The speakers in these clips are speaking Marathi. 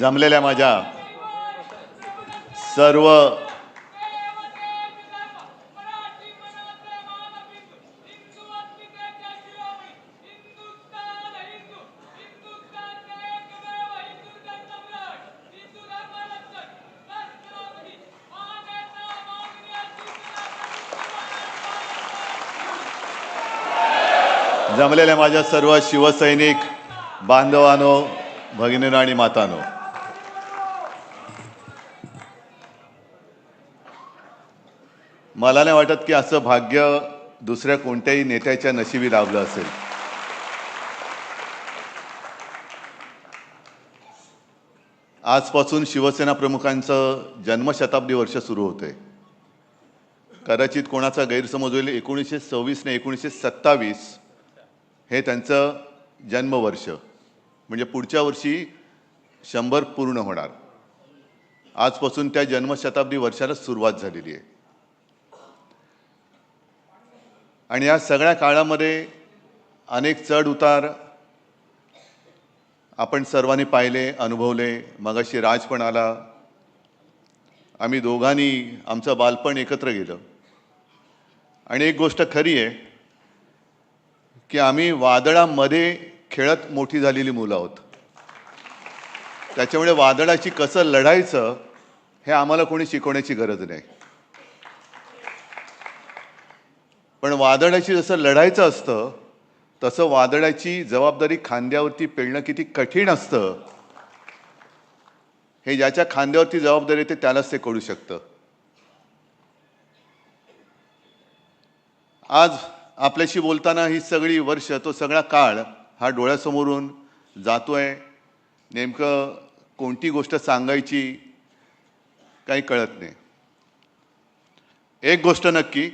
जमलेल्या माझ्या सर्व जमलेल्या माझ्या सर्व शिवसैनिक बांधवानो भगिनीनो आणि मातानो. मला नाही वाटत की असं भाग्य दुसऱ्या कोणत्याही नेत्याच्या नशिबी लाभलं असेल. आजपासून शिवसेना प्रमुखांचं जन्मशताब्दी वर्ष सुरू होते. कदाचित कोणाचा गैरसमज होईल एकोणीसशे सव्वीस ने एकोणीसशे सत्तावीस हे त्यांचं जन्मवर्ष. म्हणजे पुढच्या वर्षी शंभर पूर्ण होणार. आजपासून त्या जन्मशताब्दी वर्षाला सुरुवात झालेली आहे. आणि या सगळ्या काळामध्ये अनेक चढ उतार आपण सर्वांनी पाहिले अनुभवले. मगाशी राज पण आला. आम्ही दोघांनी आमचं बालपण एकत्र गेलं. आणि एक गोष्ट खरी आहे की आम्ही वादळामध्ये खेळत मोठी झालेली मुलं आहोत. त्याच्यामुळे वादळाची कसं लढायचं हे आम्हाला कोणी शिकवण्याची गरज नाही. पण वादळाशी जसं लढायचं असतं तसं वादळाची जबाबदारी खांद्यावरती पेलणं किती कठीण असतं हे ज्याच्या खांद्यावरती जबाबदारी येते त्यालाच ते कळू शकतं. आज आपल्याशी बोलताना ही सगळी वर्ष तो सगळा काळ हा डोळ्यासमोरून जातोय. नेमकं कोणती गोष्ट सांगायची काही कळत नाही. एक गोष्ट नक्की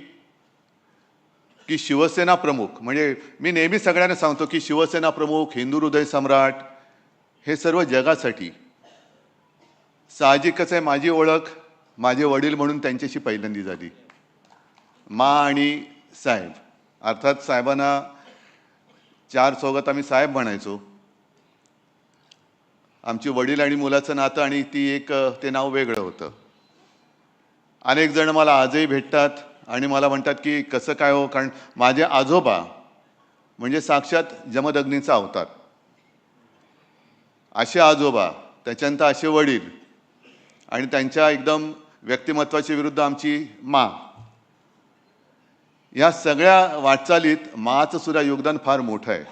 की शिवसेना प्रमुख म्हणजे मी नेहमी सगळ्यांना सांगतो की शिवसेना प्रमुख हिंदू हृदय सम्राट हे सर्व जगासाठी साहजिकच आहे माझी ओळख माझे वडील म्हणून त्यांच्याशी पहिल्यांदी झाली. मा आणि साहेब. अर्थात साहेबांना चार चौघात आम्ही साहेब म्हणायचो. आमची वडील आणि मुलाचं नातं आणि ती एक ते नाव वेगळं होतं. अनेक जण मला आजही भेटतात. आणि मला म्हणतात की कसं काय हो कारण माझे आजोबा म्हणजे साक्षात जमदग्नीचा अवतार. असे आजोबा त्याच्यानंतर असे वडील आणि त्यांच्या एकदम व्यक्तिमत्वाच्या विरुद्ध आमची मा. या सगळ्या वाटचालीत माचं सुद्धा योगदान फार मोठं आहे.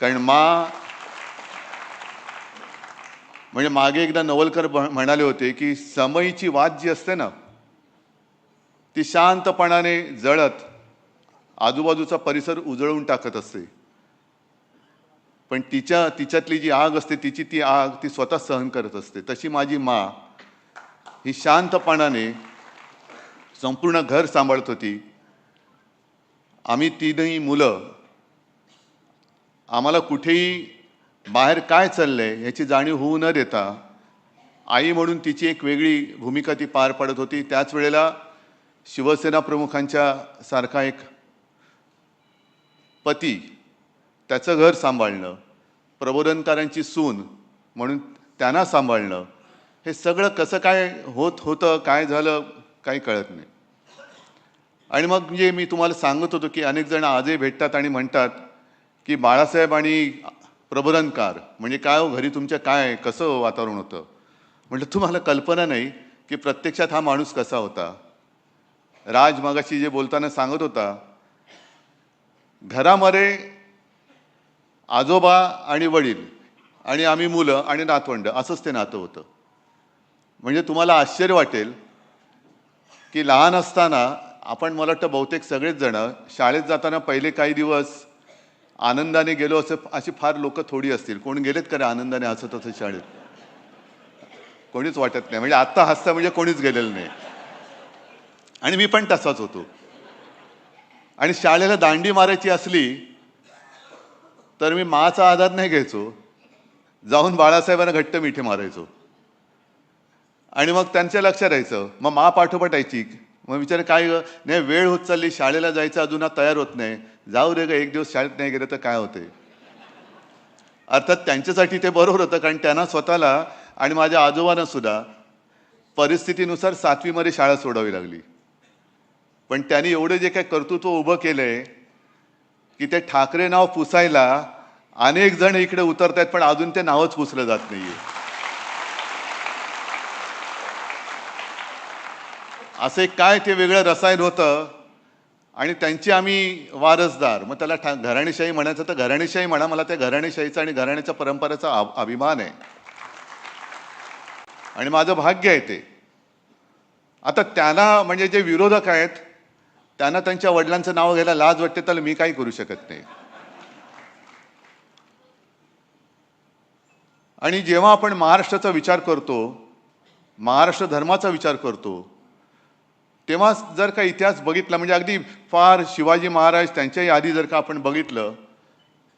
कारण मा म्हणजे मागे एकदा नवलकर म्हणाले होते की समयीची वाद जी असते ना ती शांतपणाने जळत आजूबाजूचा परिसर उजळून टाकत असते. पण तिच्या तिच्यातली जी आग असते तिची ती आग ती स्वतः सहन करत असते. तशी माझी मा ही शांतपणाने संपूर्ण घर सांभाळत होती. आम्ही तीनही मुलं आम्हाला कुठेही बाहेर काय चाललंय याची जाणीव होऊ न देता आई म्हणून तिची एक वेगळी भूमिका ती पार पाडत होती. त्याच वेळेला शिवसेना प्रमुखांच्या सारखा एक पती त्याचं घर सांभाळणं प्रबोधनकारांची सून म्हणून त्यांना सांभाळणं हे सगळं कसं काय होत होतं काय झालं काही कळत नाही. आणि मग म्हणजे मी तुम्हाला सांगत होतो की अनेक जण आजही भेटतात आणि म्हणतात की बाळासाहेब आणि प्रबोधनकार म्हणजे काय हो घरी तुमच्या काय कसं वातावरण होतं? म्हटलं तुम्हाला कल्पना नाही की प्रत्यक्षात हा माणूस कसा होता? राज मागाशी जे बोलताना सांगत होता घरामध्ये आजोबा आणि वडील आणि आम्ही मुलं आणि नातवंड असंच ते नातं होतं. म्हणजे तुम्हाला आश्चर्य वाटेल की लहान असताना आपण मला वाटतं बहुतेक सगळेच जणं शाळेत जाताना पहिले काही दिवस आनंदाने गेलो असं अशी फार लोक थोडी असतील. कोण गेलेत का रे आनंदाने हसत असं शाळेत? कोणीच वाटत नाही. म्हणजे आत्ता हसता म्हणजे कोणीच गेलेलं नाही. आणि मी पण तसाच होतो. आणि शाळेला दांडी मारायची असली तर मी माचा आधार नाही घ्यायचो. जाऊन बाळासाहेबांना घट्ट मिठे मारायचो. आणि मग त्यांच्या लक्षात राहायचं मग मा पाठोपाठ यायची मग विचार काय नाही वेळ होत चालली शाळेला जायचं अजून तयार होत नाही. जाऊ रे ग एक दिवस शाळेत नाही गेलं तर काय होते अर्थात त्यांच्यासाठी ते बरोबर होतं कारण त्यांना स्वतःला आणि माझ्या आजोबांना सुद्धा परिस्थितीनुसार सातवीमध्ये शाळा सोडावी लागली. पण त्यांनी एवढं जे काय कर्तृत्व उभं केलंय की ते ठाकरे नाव पुसायला अनेक जण इकडे उतरत आहेत पण अजून ते नावच पुसलं जात नाहीये. असे काय ते वेगळं रसायन होतं आणि त्यांची आम्ही वारसदार. मग त्याला ठा घराणेशाही म्हणायचं तर घराणेशाही म्हणा मला त्या घराणेशाहीचा आणि घराण्याच्या परंपरेचा अभिमान आहे. आणि माझं भाग्य आहे ते. आता त्यांना म्हणजे जे विरोधक आहेत त्यांना त्यांच्या वडिलांचं नाव घ्यायला लाज वाटते तर मी काही करू शकत नाही. आणि जेव्हा आपण महाराष्ट्राचा विचार करतो महाराष्ट्र धर्माचा विचार करतो तेव्हा जर का इतिहास बघितला म्हणजे अगदी फार शिवाजी महाराज त्यांच्याही आधी जर का आपण बघितलं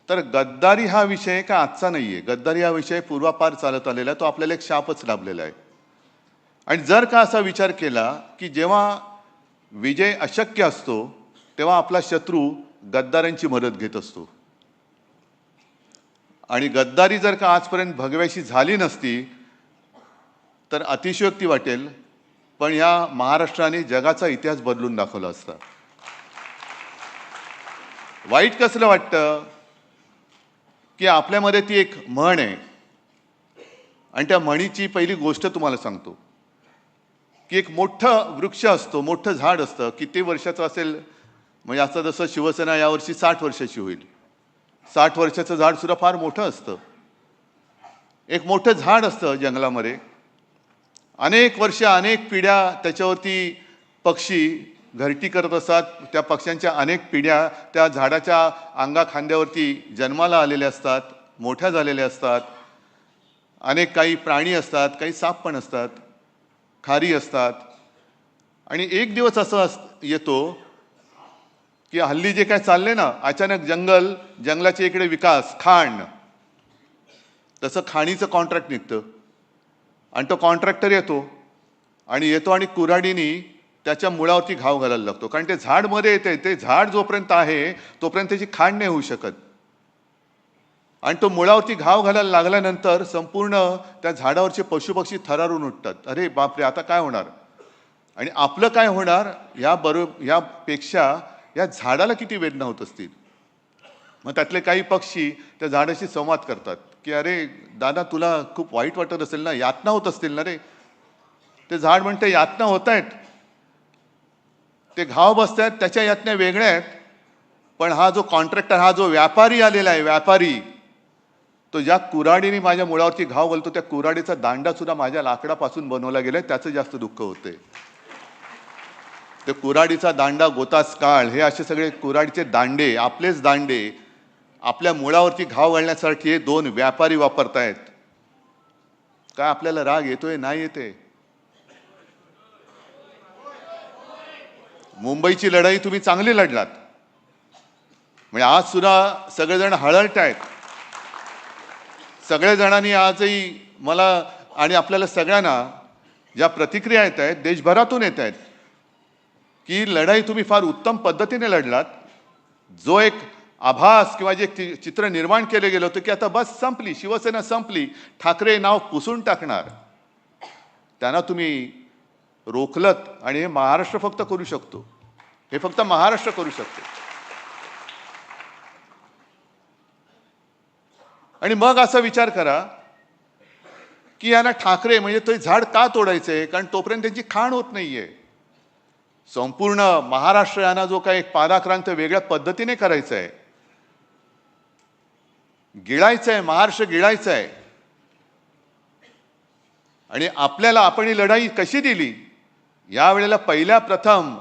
तर गद्दारी हा विषय का आजचा नाही आहे गद्दारी हा विषय पूर्वापार चालत आलेला आहे तो आपल्याला एक शापच लाभलेला आहे. आणि जर का असा विचार केला की जेव्हा विजय अशक्य असतो तेव्हा आपला शत्रू गद्दारांची मदत घेत असतो. आणि गद्दारी जर का आजपर्यंत भगव्याशी झाली नसती तर अतिशयोक्ती वाटेल पण या महाराष्ट्राने जगाचा इतिहास बदलून दाखवला असता. वाईट कसलं वाटतं? की आपल्यामध्ये ती एक म्हण आहे. आणि त्या म्हणीची पहिली गोष्ट तुम्हाला सांगतो. की एक मोठं वृक्ष असतो मोठं झाड असतं किती वर्षाचं असेल? म्हणजे आता जसं शिवसेना यावर्षी साठ वर्षाची होईल. साठ वर्षाचं झाड सुद्धा फार मोठं असतं. एक मोठं झाड असतं जंगलामध्ये. अनेक वर्ष अनेक पिढ्या त्याच्यावरती पक्षी घरटी करत असतात. त्या पक्ष्यांच्या अनेक पिढ्या त्या झाडाच्या अंगा खांद्यावरती जन्माला आलेल्या असतात मोठ्या झालेल्या असतात. अनेक काही प्राणी असतात काही साप पण असतात. खारी असतात. आणि एक दिवस असं अस येतो की हल्ली जे काय चालले ना अचानक जंगल जंगलाचे इकडे विकास खाण. तसं खाणीचं कॉन्ट्रॅक्ट निघतं. आणि तो कॉन्ट्रॅक्टर येतो. आणि येतो आणि कुऱ्हाडीनी त्याच्या मुळावरती घाव घालायला लागतो. कारण ते झाडमध्ये येते ते झाड जोपर्यंत आहे तोपर्यंत त्याची खाण नाही होऊ शकत. आणि तो मुळावरती घाव घालायला लागल्यानंतर संपूर्ण त्या झाडावरचे पशुपक्षी थरारून उठतात. अरे बापरे आता काय होणार? आणि आपलं काय होणार? या बरो यापेक्षा या झाडाला किती वेदना होत असतील? मग त्यातले काही पक्षी त्या झाडाशी संवाद करतात. की अरे दादा तुला खूप वाईट वाटत असेल ना? यातना होत असतील ना रे? ते झाड म्हणते यातना होत आहेत ते घाव बसत आहेत त्याच्या यातना वेगळ्या आहेत. पण हा जो कॉन्ट्रॅक्टर हा जो व्यापारी आलेला आहे व्यापारी तो ज्या कुऱ्हाडीने माझ्या मुळावरती घाव घालतो त्या कुऱ्हाडीचा दांडा सुद्धा माझ्या लाकडापासून बनवला गेलाय त्याचं जास्त दुःख होते ते कुऱ्हाडीचा दांडा गोतास काळ हे असे सगळे कुऱ्हाडीचे दांडे आपलेच दांडे आपल्या मुळावरती घाव घालण्यासाठी हे दोन व्यापारी वापरतायत. काय आपल्याला राग येतोय नाही येते? मुंबईची लढाई तुम्ही चांगली लढलात. म्हणजे आज सुद्धा सगळेजण हळहळत आहेत सगळ्या जणांनी आजही मला आणि आपल्याला सगळ्यांना ज्या प्रतिक्रिया येत आहेत देशभरातून येत आहेत की लढाई तुम्ही फार उत्तम पद्धतीने लढलात. जो एक आभास किंवा जे चि- चित्र निर्माण केलं गेलं होतं की आता बस संपली शिवसेना संपली ठाकरे नाव पुसून टाकणार. त्यांना तुम्ही रोखलत आणि हे महाराष्ट्र फक्त करू शकतो. हे फक्त महाराष्ट्र करू शकतो. आणि मग असा विचार करा की यांना ठाकरे म्हणजे ते झाड का तोडायचं? आहे कारण तोपर्यंत त्यांची खाण होत नाहीये. संपूर्ण महाराष्ट्र यांना जो काही एक पादाक्रांत वेगळ्या पद्धतीने करायचा आहे गिळायचं आहे महाराष्ट्र गिळायचं आहे आणि आपल्याला आपण ही लढाई कशी दिली? यावेळेला पहिल्या प्रथम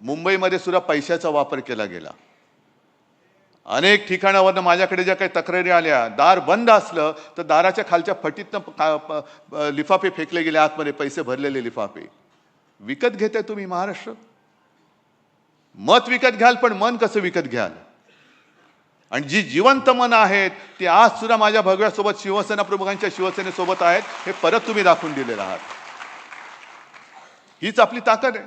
मुंबईमध्ये सुद्धा पैशाचा वापर केला गेला. अनेक ठिकाणावरनं माझ्याकडे ज्या काही तक्रारी आल्या दार बंद असलं तर दाराच्या खालच्या फटीतनं लिफाफे फेकले गेले आतमध्ये पैसे भरलेले लिफाफे. विकत घेताय तुम्ही महाराष्ट्र? मत विकत घ्याल पण मन कसं विकत घ्याल? आणि जी जिवंत मन आहेत ती आज सुद्धा माझ्या भगव्यासोबत शिवसेना प्रमुखांच्या शिवसेनेसोबत आहेत हे परत तुम्ही दाखवून दिलेलं आहात. हीच आपली ताकद आहे.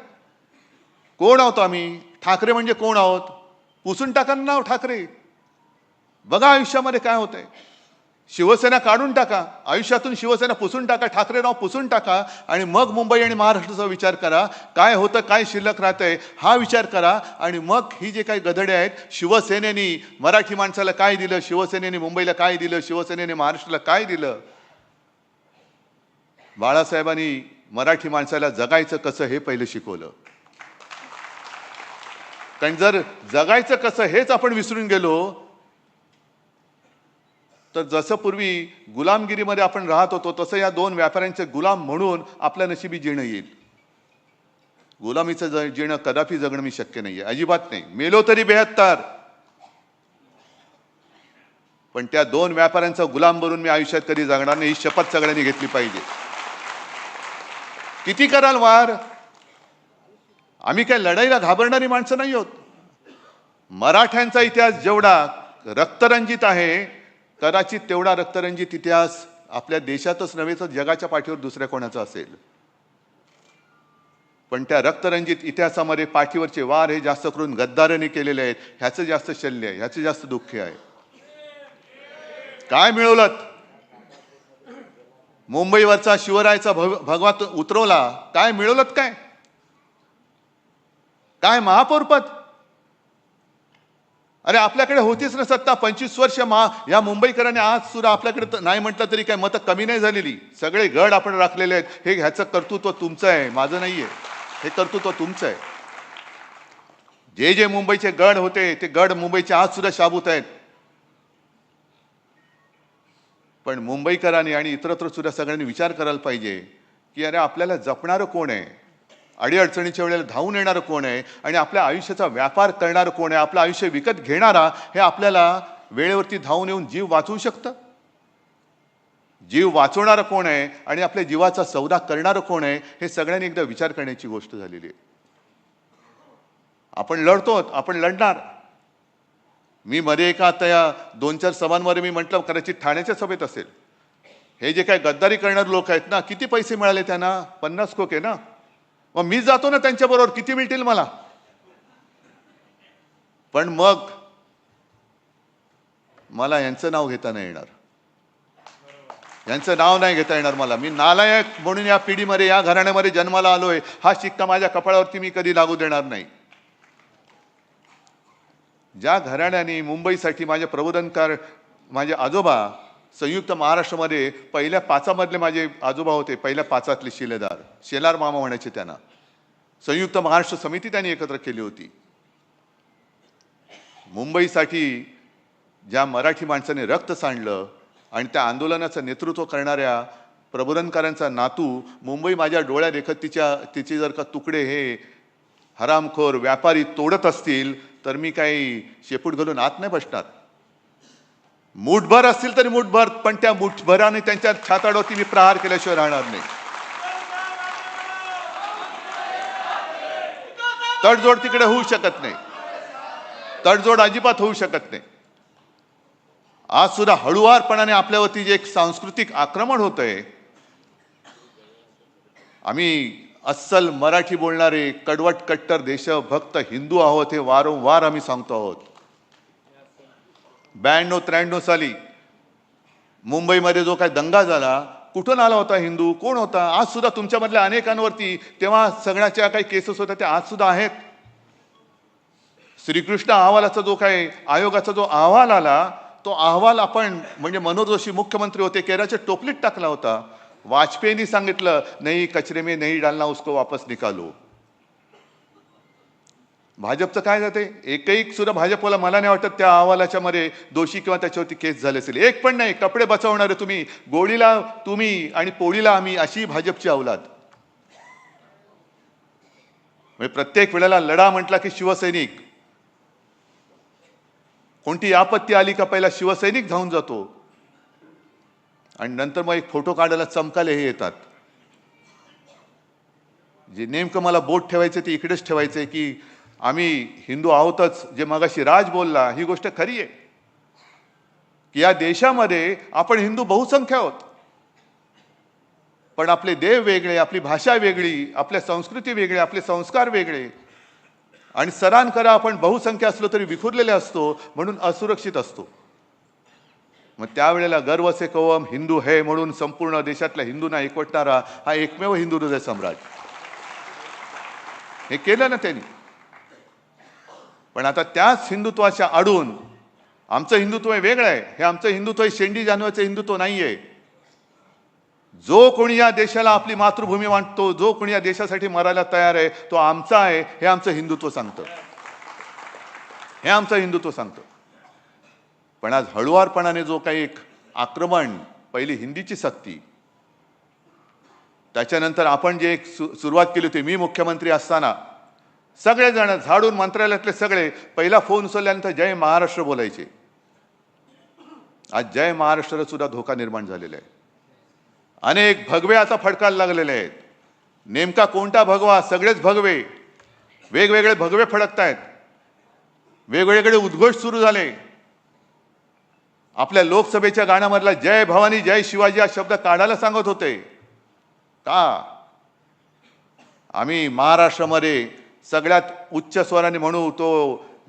कोण आहोत आम्ही? ठाकरे म्हणजे कोण आहोत? पुसून टाका नाव ठाकरे. बघा आयुष्यामध्ये काय होतंय. शिवसेना काढून टाका. आयुष्यातून शिवसेना पुसून टाका ठाकरे नाव पुसून टाका आणि मग मुंबई आणि महाराष्ट्राचा विचार करा. काय होतं काय शिल्लक राहतंय हा विचार करा आणि मग ही जे काही गधडे आहेत शिवसेनेनी मराठी माणसाला काय दिलं शिवसेनेने मुंबईला काय दिलं शिवसेनेने महाराष्ट्राला काय दिलं? बाळासाहेबांनी मराठी माणसाला जगायचं कसं हे पहिलं शिकवलं. कारण जर जगायचं कसं हेच आपण विसरून गेलो तर जसं पूर्वी गुलामगिरीमध्ये आपण राहत होतो तसं या दोन व्यापाऱ्यांचे गुलाम म्हणून आपल्या नशिबी जिणं येईल. गुलामीचं ज जिणं कदापि जगणं मी शक्य नाहीये अजिबात नाही. मेलो तरी बेहत्तर. पण त्या दोन व्यापाऱ्यांचा गुलाम बनून मी आयुष्यात कधी जगणार नाही ही शपथ सगळ्यांनी घेतली पाहिजे. किती कराल वार? आम्ही काय लढाईला घाबरणारी माणसं नाही आहोत. मराठ्यांचा इतिहास जेवढा रक्तरंजित आहे कदाचित तेवढा रक्तरंजित इतिहास आपल्या देशातच नव्हे तर जगाच्या पाठीवर दुसऱ्या कोणाचा असेल. पण त्या रक्तरंजित इतिहासामध्ये पाठीवरचे वार हे जास्त करून गद्दाराने केलेले आहेत. ह्याचं जास्त शल्य आहे ह्याचं जास्त दुःख आहे. काय मिळवलं मुंबईवरचा शिवरायचा भग भगवा उतरवला. काय मिळवलं काय? काय महापौरपद? अरे आपल्याकडे होतीच ना सत्ता. पंचवीस वर्ष महा या मुंबईकरांनी आज सुद्धा आपल्याकडे तर नाही म्हटलं तरी काय मतं कमी नाही झालेली. सगळे गड आपण राखलेले आहेत. हे ह्याचं कर्तृत्व तुमचं आहे. माझं नाही आहे हे कर्तृत्व तुमचं आहे. जे जे मुंबईचे गड होते ते गड मुंबईचे आज सुद्धा शाबूत आहेत. पण मुंबईकरांनी आणि इतरत्र सुद्धा सगळ्यांनी विचार करायला पाहिजे की अरे आपल्याला जपणारं कोण आहे? अडीअडचणीच्या वेळेला धावून येणारं कोण आहे आणि आपल्या आयुष्याचा व्यापार करणारं कोण आहे आपलं आयुष्य विकत घेणारा हे आपल्याला वेळेवरती धावून येऊन जीव वाचवू शकतं? जीव वाचवणारं कोण आहे आणि आपल्या जीवाचा सौदा करणारं कोण आहे हे सगळ्यांनी एकदा विचार करण्याची गोष्ट झालेली आहे. आपण लढतो आपण लढणार. मी मध्ये एका आता या दोन चार सभांमध्ये मी म्हटलं कदाचित ठाण्याच्या सभेत असेल. हे जे काय गद्दारी करणारे लोक आहेत ना किती पैसे मिळाले त्यांना? पन्नास कोके ना? मग मी जातो ना त्यांच्याबरोबर किती मिळतील मला? पण मग मला यांचं नाव घेता नाही येणार. यांचं नाव नाही घेता येणार मला. मी नालायक म्हणून या पिढीमध्ये या घराण्यामध्ये जन्माला आलोय. हा शिक्का माझ्या कपाळावरती मी कधी लागू देणार नाही. ज्या घराण्याने मुंबईसाठी माझे प्रबोधनकार माझे आजोबा संयुक्त महाराष्ट्रामध्ये पहिल्या पाचामधले माझे आजोबा होते पहिल्या पाचातले शिलेदार. शेलार मामा म्हणायचे त्यांना. संयुक्त महाराष्ट्र समिती त्यांनी एकत्र केली होती. मुंबईसाठी ज्या मराठी माणसाने रक्त सांडलं आणि त्या आंदोलनाचं नेतृत्व करणाऱ्या प्रबोधनकारांचा नातू मुंबई माझ्या डोळ्या देखत तिच्या तिचे जर का तुकडे हे हरामखोर व्यापारी तोडत असतील तर मी काही शेपूट घालून आत नाही बसणार. मुठभर असतील तरी मुठभर पण त्या मुठभराने त्यांच्या छाताडवरती मी प्रहार केल्याशिवाय राहणार नाही. तडजोड तिकडे होऊ शकत नाही. तडजोड अजिबात होऊ शकत नाही. आज सुद्धा हळुवारपणाने आपल्यावरती जे एक सांस्कृतिक आक्रमण होत आहे आम्ही अस्सल मराठी बोलणारे कडवट कट्टर देशभक्त हिंदू आहोत हे वारंवार आम्ही सांगतो आहोत. ब्याण्णव त्र्याण्णव साली मुंबईमध्ये जो काय दंगा झाला कुठून आला होता हिंदू? कोण होता? आज सुद्धा तुमच्यामधल्या अनेकांवरती तेव्हा सगळ्याच्या काही केसेस होत्या त्या आज सुद्धा आहेत. श्रीकृष्ण अहवालाचा जो काही आयोगाचा जो अहवाल आला तो अहवाल आपण म्हणजे मनोहर जोशी मुख्यमंत्री होते केराच्या टोपलीत टाकला होता. वाजपेयींनी सांगितलं नाही कचरे मे नाही डालना उसको वापस निकालो. भाजपचं काय जाते? एकही सुद्धा भाजपला मला नाही वाटत त्या अहवालाच्या मध्ये दोषी किंवा त्याच्यावरती केस झाले असेल. एक पण नाही कपडे बचावणारे तुम्ही गोळीला तुम्ही आणि पोळीला आम्ही अशी भाजपची अवलाद म्हणजे प्रत्येक वेळेला लढा म्हटला की शिवसैनिक. कोणती आपत्ती आली का पहिला शिवसैनिक धावून जातो. आणि नंतर मग एक फोटो काढायला चमकाले हे येतात. जे नेमकं मला बोट ठेवायचं ते इकडेच ठेवायचं की आम्ही हिंदू आहोतच जे मगाशी राज बोलला ही गोष्ट खरी आहे. की या देशामध्ये आपण हिंदू बहुसंख्य आहोत. पण आपले देव वेगळे आपली भाषा वेगळी आपल्या संस्कृती वेगळी आपले संस्कार वेगळे. आणि सरान करा आपण बहुसंख्य असलो तरी विखुरलेले असतो म्हणून असुरक्षित असतो. मग त्यावेळेला गर्व से कवम हिंदू हे म्हणून संपूर्ण देशातल्या हिंदूंना एकवटणारा हा एकमेव हिंदू हृदय सम्राट. हे केलं ना त्यांनी. पण आता त्याच हिंदुत्वाच्या आडून आमचं हिंदुत्व हे वेगळं आहे. हे आमचं हिंदुत्व हे शेंडी जानवाचं हिंदुत्व नाही आहे जो कोणी या देशाला आपली मातृभूमी मांडतो जो कोणी या देशासाठी मरायला तयार आहे तो आमचा आहे हे आमचं हिंदुत्व सांगतं. हे आमचं हिंदुत्व सांगतं. पण आज हळुवारपणाने जो काही एक आक्रमण पहिली हिंदीची सक्ती त्याच्यानंतर आपण जे एक सु सुरुवात केली होती मी मुख्यमंत्री असताना सगळेजण झाडून मंत्रालयातले सगळे पहिला फोन उचलल्यानंतर जय महाराष्ट्र बोलायचे. आज जय महाराष्ट्राला सुद्धा धोका निर्माण झालेला आहे. अनेक भगवे आता फडकायला लागलेले आहेत. नेमका कोणता भगवा? सगळेच भगवे. वेगवेगळे भगवे फडकतायत. वेगवेगळे उद्घोष सुरू झाले. आपल्या लोकसभेच्या गाण्यामधला जय भवानी जय शिवाजी हा शब्द काढायला सांगत होते. का? आम्ही महाराष्ट्रामध्ये सगळ्यात उच्च स्वराने म्हणू तो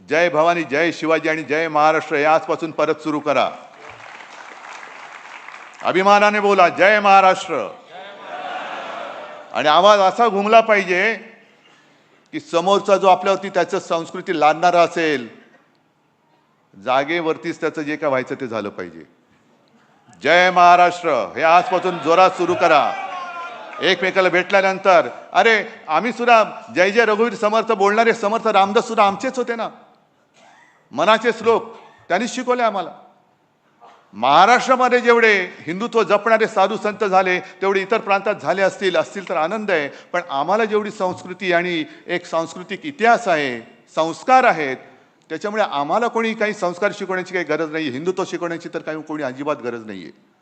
जय भवानी जय शिवाजी आणि जय महाराष्ट्र हे आजपासून परत सुरू करा. अभिमानाने बोला जय महाराष्ट्र. आणि आवाज असा घुमला पाहिजे की समोरचा जो आपल्यावरती त्याचं संस्कृती लादणारा असेल जागेवरतीच त्याचं जे काय व्हायचं ते झालं पाहिजे. जय महाराष्ट्र हे आजपासून जोरात सुरू करा. एकमेकाला भेटल्यानंतर अरे आम्ही सुद्धा जय जय रघुवीर समर्थ बोलणारे समर्थ रामदास सुद्धा आमचेच होते ना. मनाचे श्लोक त्यांनीच शिकवले आम्हाला. महाराष्ट्रामध्ये जेवढे हिंदुत्व जपणारे साधू संत झाले तेवढे इतर प्रांतात झाले असतील असतील तर आनंद आहे. पण आम्हाला जेवढी संस्कृती आणि एक सांस्कृतिक इतिहास आहे संस्कार आहेत त्याच्यामुळे आम्हाला कोणी काही संस्कार शिकवण्याची काही गरज नाही हिंदुत्व शिकवण्याची तर काही कोणी अजिबात गरज नाही आहे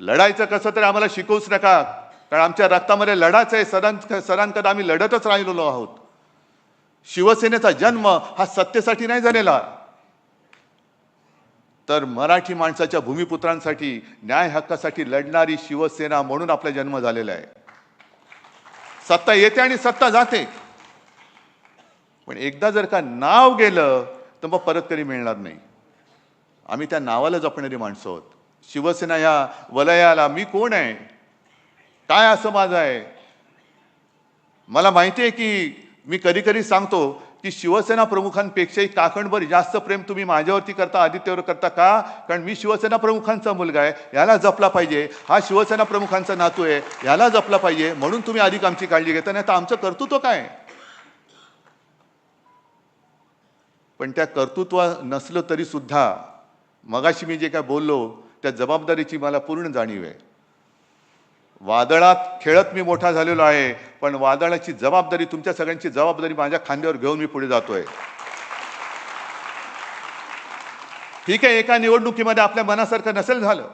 लढायचं कसं तर आम्हाला शिकवूच नका. कारण आमच्या रक्तामध्ये लढाच आहे. सदां सदांकदा आम्ही लढतच राहिलेलो आहोत. शिवसेनेचा जन्म हा सत्तेसाठी नाही झालेला. तर मराठी माणसाच्या भूमिपुत्रांसाठी न्याय हक्कासाठी लढणारी शिवसेना म्हणून आपला जन्म झालेला आहे. सत्ता येते आणि सत्ता जाते. पण एकदा जर का नाव गेलं तर मग परत कधी मिळणार नाही. आम्ही त्या नावाला जपणारी माणसं आहोत. शिवसेना ह्या वलयाला मी कोण आहे? काय असं माझं आहे? मला माहिती आहे की मी कधी कधी सांगतो की शिवसेना प्रमुखांपेक्षाही काकणभर जास्त प्रेम तुम्ही माझ्यावरती करता आदित्यवर करता का? कारण मी शिवसेना प्रमुखांचा मुलगा आहे याला जपला पाहिजे. हा शिवसेना प्रमुखांचा नातू आहे याला जपला पाहिजे. म्हणून तुम्ही अधिक आमची काळजी घेता. नाही तर आमचं कर्तृत्व काय पण त्या कर्तृत्व नसलं तरी सुद्धा मगाशी मी जे काय बोललो त्या जबाबदारीची मला पूर्ण जाणीव आहे. वादळात खेळत मी मोठा झालेलो आहे पण वादळाची जबाबदारी तुमच्या सगळ्यांची जबाबदारी माझ्या खांद्यावर घेऊन मी पुढे जातोय. ठीक आहे एका निवडणुकीमध्ये आपल्या मनासारखं नसेल झालं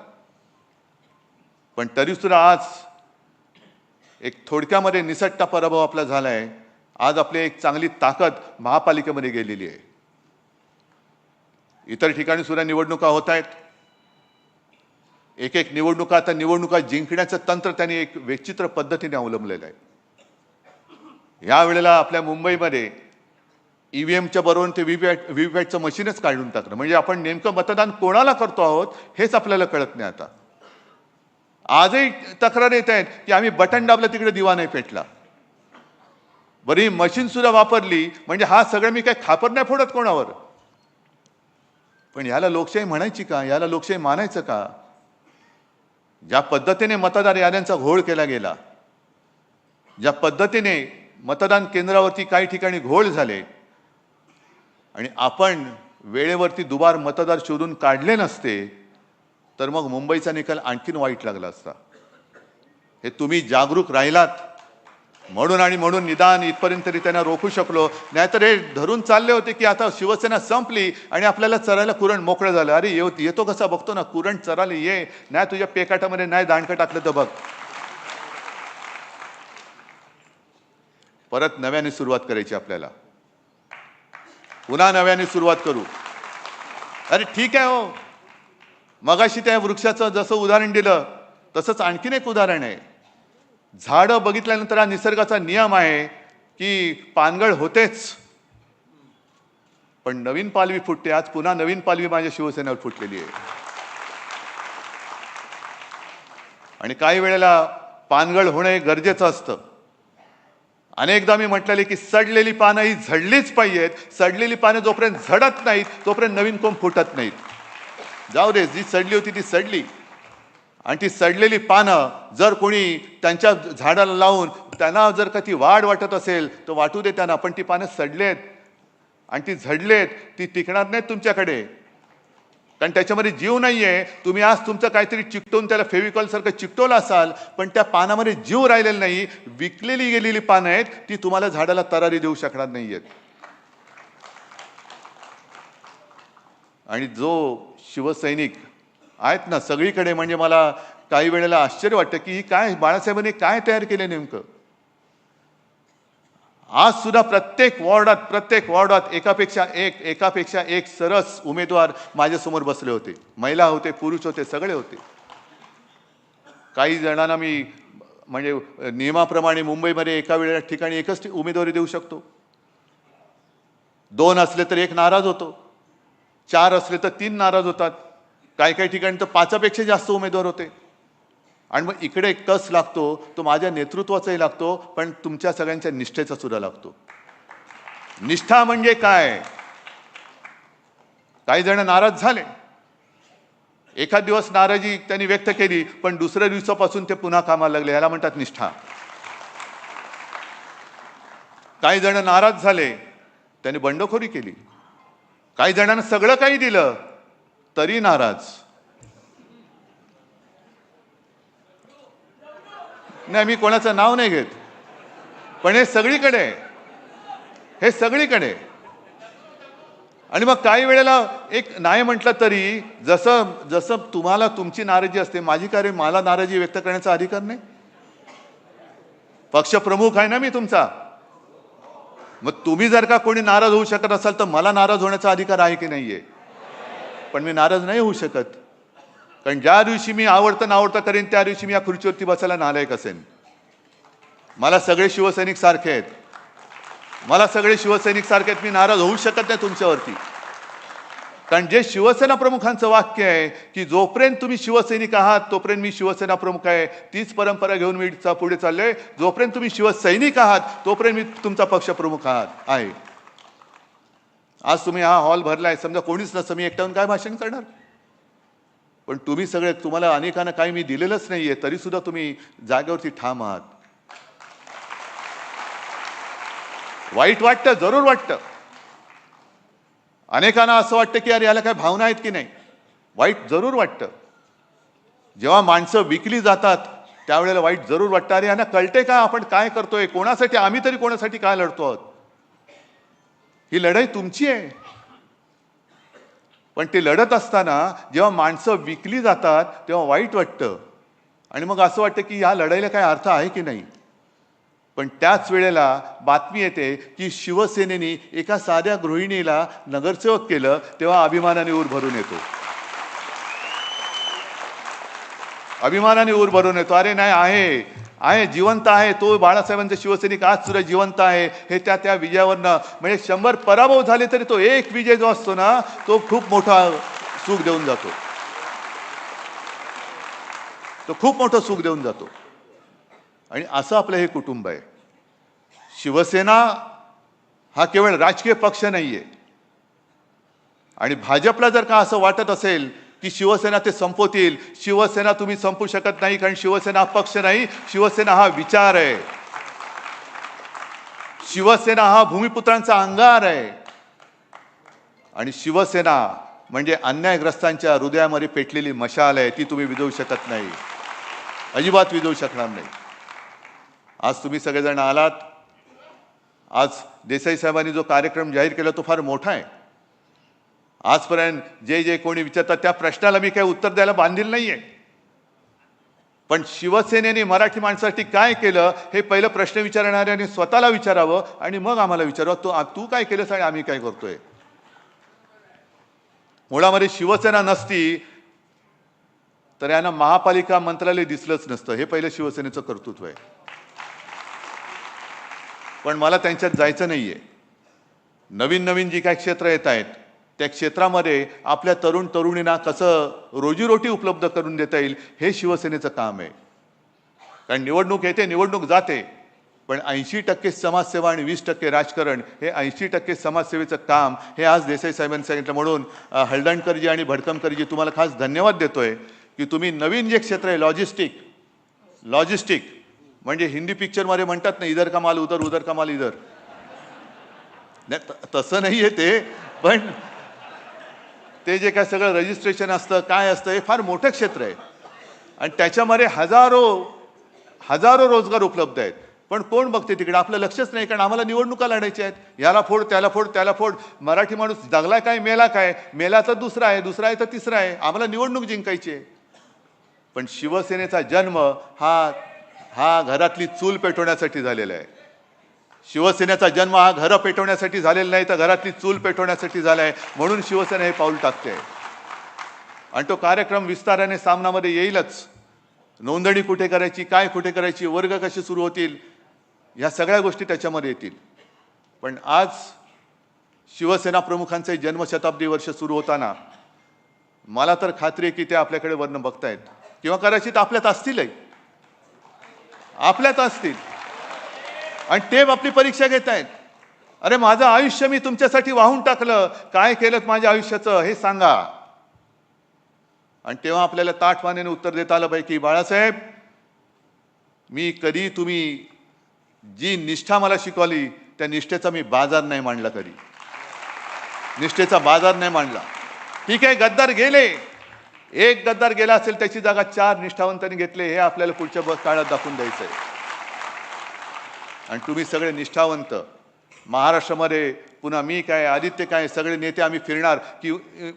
पण तरी सुद्धा आज एक थोडक्यामध्ये निसट्टा पराभव आपला झालाय. आज आपली एक चांगली ताकद महापालिकेमध्ये गेलेली आहे. इतर ठिकाणी सुद्धा निवडणुका होत आहेत. एक एक निवडणुका आता निवडणुका जिंकण्याचं तंत्र त्यांनी एक विचित्र पद्धतीने अवलंबलेलं आहे. यावेळेला आपल्या मुंबईमध्ये ईव्हीएमच्या बरोबर ते व्हीपॅट व्हीपॅटचं मशीनच काढून टाकलं म्हणजे आपण नेमकं मतदान कोणाला करतो आहोत हेच आपल्याला कळत नाही आता. आजही तक्रार येत आहेत की आम्ही बटन दाबलं तिकडे दिवा नाही पेटला. बरी ही मशीन सुद्धा वापरली म्हणजे हा सगळं मी काय खापर नाही फोडत कोणावर. पण याला लोकशाही म्हणायची का? याला लोकशाही मानायचं का? ज्या पद्धतीने मतदार याद्यांचा घोळ केला गेला ज्या पद्धतीने मतदान केंद्रावरती काही ठिकाणी घोळ झाले आणि आपण वेळेवरती दुबार मतदार शोधून काढले नसते तर मग मुंबईचा निकाल आणखीन वाईट लागला असता. हे तुम्ही जागरूक राहिलात. म्हणून आणि म्हणून निदान इथपर्यंत तरी त्यांना रोखू शकलो. नाहीतर हे धरून चालले होते की आता शिवसेना संपली आणि आपल्याला चरायला कुरण मोकळं झालं. अरे येऊ येतो कसा? बघतो ना कुरण चरायला ये. नाही तुझ्या पेकाटामध्ये नाही दांडकं टाकलं तर बघ. परत नव्याने सुरुवात करायची आपल्याला. पुन्हा नव्याने सुरुवात करू. अरे ठीक आहे हो. मगाशी त्या वृक्षाचं जसं उदाहरण दिलं तसंच आणखीन एक उदाहरण आहे. झाडं बघितल्यानंतर हा निसर्गाचा नियम आहे की पानगळ होतेच. पण नवीन पालवी फुटते. आज पुन्हा नवीन पालवी माझ्या शिवसेनेवर फुटलेली आहे. आणि काही वेळेला पानगळ होणं हे गरजेचं असतं. अनेकदा मी म्हटलेले की सडलेली पानं ही झडलीच पाहिजेत. सडलेली पानं जोपर्यंत झडत नाहीत तोपर्यंत नवीन कोंब फुटत नाहीत. जाऊ दे जी सडली होती ती सडली. आणि ती सडलेली पानं जर कोणी त्यांच्या झाडाला लावून त्यांना जर का ती वाढ वाटत असेल तर वाटू दे त्यांना पण ती पानं सडलेत. आणि ती झडलेत ती टिकणार नाहीत तुमच्याकडे. कारण त्याच्यामध्ये जीव नाही आहे तुम्ही आज तुमचं काहीतरी चिकटवून त्याला फेविकॉलसारखं चिकटवलं असाल पण त्या पानामध्ये जीव राहिलेला नाही. विकलेली गेलेली पानं आहेत ती तुम्हाला झाडाला तरारी देऊ शकणार नाही आहेत आणि जो शिवसैनिक आहेत ना सगळीकडे. म्हणजे मला काही वेळेला आश्चर्य वाटतं की काय बाळासाहेबांनी काय तयार केले नेमकं? आज सुद्धा प्रत्येक वॉर्डात प्रत्येक वॉर्डात एकापेक्षा एक एकापेक्षा एक सरस उमेदवार माझ्यासमोर बसले होते. महिला होते पुरुष होते सगळे होते. काही जणांना मी म्हणजे नियमाप्रमाणे मुंबईमध्ये एका वेळेला ठिकाणी एकच उमेदवारी देऊ शकतो. दोन असले तर एक नाराज होतो. चार असले तर तीन नाराज होतात. काही काही ठिकाणी तर पाचापेक्षा जास्त उमेदवार होते. आणि मग इकडे एक कस लागतो? तो माझ्या नेतृत्वाचाही लागतो पण तुमच्या सगळ्यांच्या निष्ठेचा सुद्धा लागतो. निष्ठा म्हणजे काय? काही जण नाराज झाले. एखाद दिवस नाराजी त्यांनी व्यक्त केली पण दुसऱ्या दिवसापासून ते पुन्हा कामाला लागले. याला म्हणतात निष्ठा. काही जण नाराज झाले त्यांनी बंडखोरी केली. काही जणांना सगळं काही दिलं तरी नाराज. नाही मी कोणाचं नाव नाही घेत. पण हे सगळीकडे हे सगळीकडे आणि मग काही वेळेला एक नाही म्हटलं तरी जसं जसं तुम्हाला तुमची नाराजी असते माझी कार्य मला नाराजी व्यक्त करण्याचा अधिकार नाही? पक्षप्रमुख आहे ना मी तुमचा. मग तुम्ही जर का कोणी नाराज होऊ शकत असाल तर मला नाराज होण्याचा अधिकार आहे की नाहीये? पण मी नाराज नाही होऊ शकत. कारण ज्या दिवशी मी आवडतं नावडतं करेन त्या दिवशी मी या खुर्चीवरती बसायला नालायक असेन. मला सगळे शिवसैनिक सारखे आहेत. मला सगळे शिवसैनिक सारखे आहेत. मी नाराज होऊ शकत नाही तुमच्यावरती. कारण जे शिवसेना प्रमुखांचं वाक्य आहे की जोपर्यंत तुम्ही शिवसैनिक आहात तोपर्यंत मी शिवसेना प्रमुख आहे. तीच परंपरा घेऊन मी चा- पुढे चाललोय. जोपर्यंत तुम्ही शिवसैनिक आहात तोपर्यंत मी तुमचा पक्ष प्रमुख आहात. आहे. आज तुम्ही हा हॉल भरलाय समजा कोणीच नसतं मी एकट्याहून काय भाषण करणार? पण तुम्ही सगळे तुम्हाला अनेकांना काही मी दिलेलंच नाहीये तरी सुद्धा तुम्ही जागेवरती ठाम आहात. वाईट वाटतं जरूर वाटतं. अनेकांना असं वाटतं की अरे याला काय भावना आहेत की नाही? वाईट जरूर वाटतं. जेव्हा माणसं विकली जातात त्यावेळेला वाईट जरूर वाटतं. अरे यांना कळते का आपण काय करतोय? कोणासाठी आम्ही तरी कोणासाठी काय लढतो आहोत? ही लढाई तुमची आहे. पण ते लढत असताना जेव्हा माणसं विकली जातात तेव्हा वाईट वाटतं. आणि मग असं वाटतं की या लढाईला काय अर्थ आहे की नाही? पण त्याच वेळेला बातमी येते की शिवसेनेने एका साध्या गृहिणीला नगरसेवक केलं तेव्हा अभिमानाने ऊर भरून येतो. अभिमानाने ऊर भरून येतो. अरे नाही आहे. आहे जिवंत आहे. तो बाळासाहेबांचा शिवसैनिक आज सुद्धा जिवंत आहे. हे त्या त्या विजयावरनं म्हणजे शंभर पराभव झाले तरी तो एक विजय जो असतो ना तो खूप मोठा सुख देऊन जातो. तो खूप मोठं सुख देऊन जातो. आणि असं आपलं हे कुटुंब आहे. शिवसेना हा केवळ राजकीय पक्ष नाही आहे आणि भाजपला जर का असं वाटत असेल की शिवसेना ते संपवतील. शिवसेना तुम्ही संपू शकत नाही कारण शिवसेना हा पक्ष नाही. शिवसेना हा विचार आहे. शिवसेना हा भूमिपुत्रांचा अंगार आहे. आणि शिवसेना म्हणजे अन्यायग्रस्तांच्या हृदयामध्ये पेटलेली मशाल आहे ती तुम्ही विजवू शकत नाही. अजिबात विजवू शकणार नाही. आज तुम्ही सगळेजण आलात. आज देसाई साहेबांनी जो कार्यक्रम जाहीर केला तो फार मोठा आहे. आजपर्यंत जे जे कोणी विचारतात त्या प्रश्नाला मी काही उत्तर द्यायला बांधील नाही आहे पण शिवसेनेने मराठी माणसासाठी काय केलं हे पहिलं प्रश्न विचारणाऱ्याने स्वतःला विचारावं आणि मग आम्हाला विचारावं. तू तू काय केलंस आणि आम्ही काय करतोय? मुळामध्ये शिवसेना नसती तर यांना महापालिका मंत्रालय दिसलंच नसतं. हे पहिलं शिवसेनेचं कर्तृत्व आहे. पण मला त्यांच्यात जायचं नाही आहे नवीन नवीन जी काय क्षेत्र येत आहेत त्या क्षेत्रामध्ये आपल्या तरुण तरुणींना कसं रोजीरोटी उपलब्ध करून देता येईल हे शिवसेनेचं काम आहे. कारण निवडणूक येते निवडणूक जाते. पण ऐंशी टक्के समाजसेवा आणि वीस टक्के राजकारण हे ऐंशी टक्के समाजसेवेचं काम हे आज देसाई साहेबांनी सांगितलं. म्हणून हळदणकरजी आणि भडकमकरजी तुम्हाला खास धन्यवाद देतोय की तुम्ही नवीन जे क्षेत्र आहे लॉजिस्टिक लॉजिस्टिक म्हणजे हिंदी पिक्चरमध्ये म्हणतात ना इधर का माल उधर उधर का माल इधर. नाही त- तसं नाही आहे ते पण ते जे काय सगळं रजिस्ट्रेशन असतं काय असतं हे फार मोठं क्षेत्र आहे. आणि त्याच्यामध्ये हजारो हजारो रोजगार उपलब्ध आहेत. पण कोण बघते तिकडे? आपलं लक्षच नाही कारण आम्हाला निवडणुका लढायच्या आहेत. याला फोड त्याला फोड त्याला फोड. मराठी माणूस जगला काय मेला काय? मेला तर दुसरा आहे दुसरा आहे तर तिसरा आहे. आम्हाला निवडणूक जिंकायची आहे. पण शिवसेनेचा जन्म हा हा घरातली चूल पेटवण्यासाठी झालेला आहे. शिवसेनेचा जन्म हा घरं पेटवण्यासाठी झालेला नाही तर घरातली चूल पेटवण्यासाठी झाला आहे. म्हणून शिवसेना हे पाऊल टाकते. आणि तो कार्यक्रम विस्ताराने सामनामध्ये येईलच. नोंदणी कुठे करायची काय कुठे करायची वर्ग कसे सुरू होतील ह्या सगळ्या गोष्टी त्याच्यामध्ये येतील. पण आज शिवसेना प्रमुखांचे जन्मशताब्दी वर्ष सुरू होताना मला तर खात्री आहे की ते आपल्याकडे वर्ण बघतायत. किंवा कदाचित आपल्यात असतीलही. आपल्यात असतील. आणि ते आपली परीक्षा घेत आहेत अरे माझं आयुष्य मी तुमच्यासाठी वाहून टाकलं. काय केलं माझ्या आयुष्याचं हे सांगा. आणि तेव्हा आपल्याला ताठवानेने उत्तर देता आलं पाहिजे की बाळासाहेब मी कधी तुम्ही जी निष्ठा मला शिकवली त्या निष्ठेचा मी बाजार नाही मांडला कधी. निष्ठेचा बाजार नाही मांडला. ठीक आहे गद्दार गेले. एक गद्दार गेला असेल त्याची जागा चार निष्ठावंतांनी घेतले. हे आपल्याला पुढच्या बस काळात दाखवून द्यायचं आहे आणि तुम्ही सगळे निष्ठावंत. महाराष्ट्रामध्ये पुन्हा मी काय आदित्य काय सगळे नेते आम्ही फिरणार की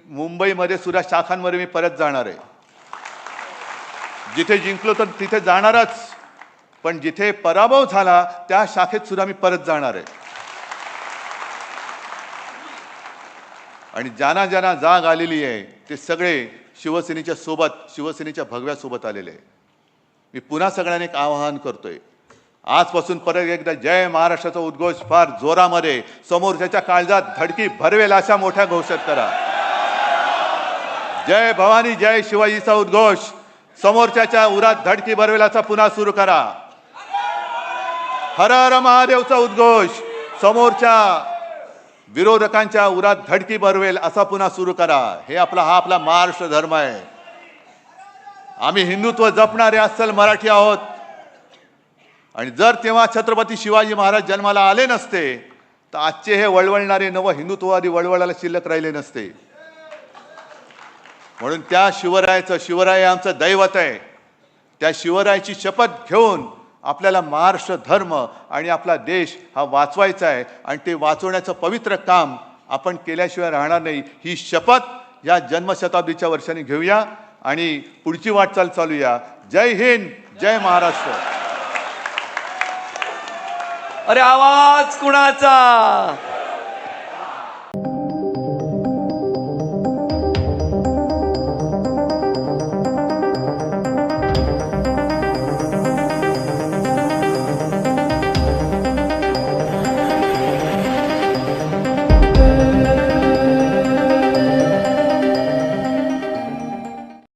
मुंबईमध्ये सुद्धा शाखांमध्ये मी परत जाणार आहे. जिथे जिंकलो तर तिथे जाणारच. पण जिथे पराभव झाला त्या शाखेत सुद्धा मी परत जाणार आहे. आणि ज्यांना ज्यांना जाग आलेली आहे ते सगळे शिवसेनेच्या सोबत शिवसेनेच्या भगव्या सोबत आलेले आहे. मी पुन्हा सगळ्यांना एक आवाहन करतोय. आजपासून परत एकदा जय महाराष्ट्राचा उद्घोष फार जोरामध्ये. समोरच्याच्या काळजात धडकी भरवेल अशा मोठ्या घोषित करा. जय भवानी जय शिवाजीचा उद्घोष. समोरच्याच्या उरात धडकी भरवेलाचा पुन्हा सुरू करा. हर हर महादेवचा उद्घोष. समोरच्या विरोधकांच्या उरात धडकी भरवेल असा पुन्हा सुरू करा. हे आपला हा आपला महाराष्ट्र धर्म आहे. आम्ही हिंदुत्व जपणारे अस्सल मराठी आहोत. आणि जर तेव्हा छत्रपती शिवाजी महाराज जन्माला आले नसते तर आजचे हे वळवळणारे नव हिंदुत्ववादी वळवळाला शिल्लक राहिले नसते. म्हणून त्या शिवरायाचं शिवराय आमचं दैवत आहे. त्या शिवरायाची शपथ घेऊन आपल्याला महाराष्ट्र धर्म आणि आपला देश हा वाचवायचा आहे आणि ते वाचवण्याचं पवित्र काम आपण केल्याशिवाय राहणार नाही. ही शपथ या जन्मशताब्दीच्या वर्षांनी घेऊया आणि पुढची वाटचाल चालूया. जय हिंद जय महाराष्ट्र. अरे आवाज कुणाचा?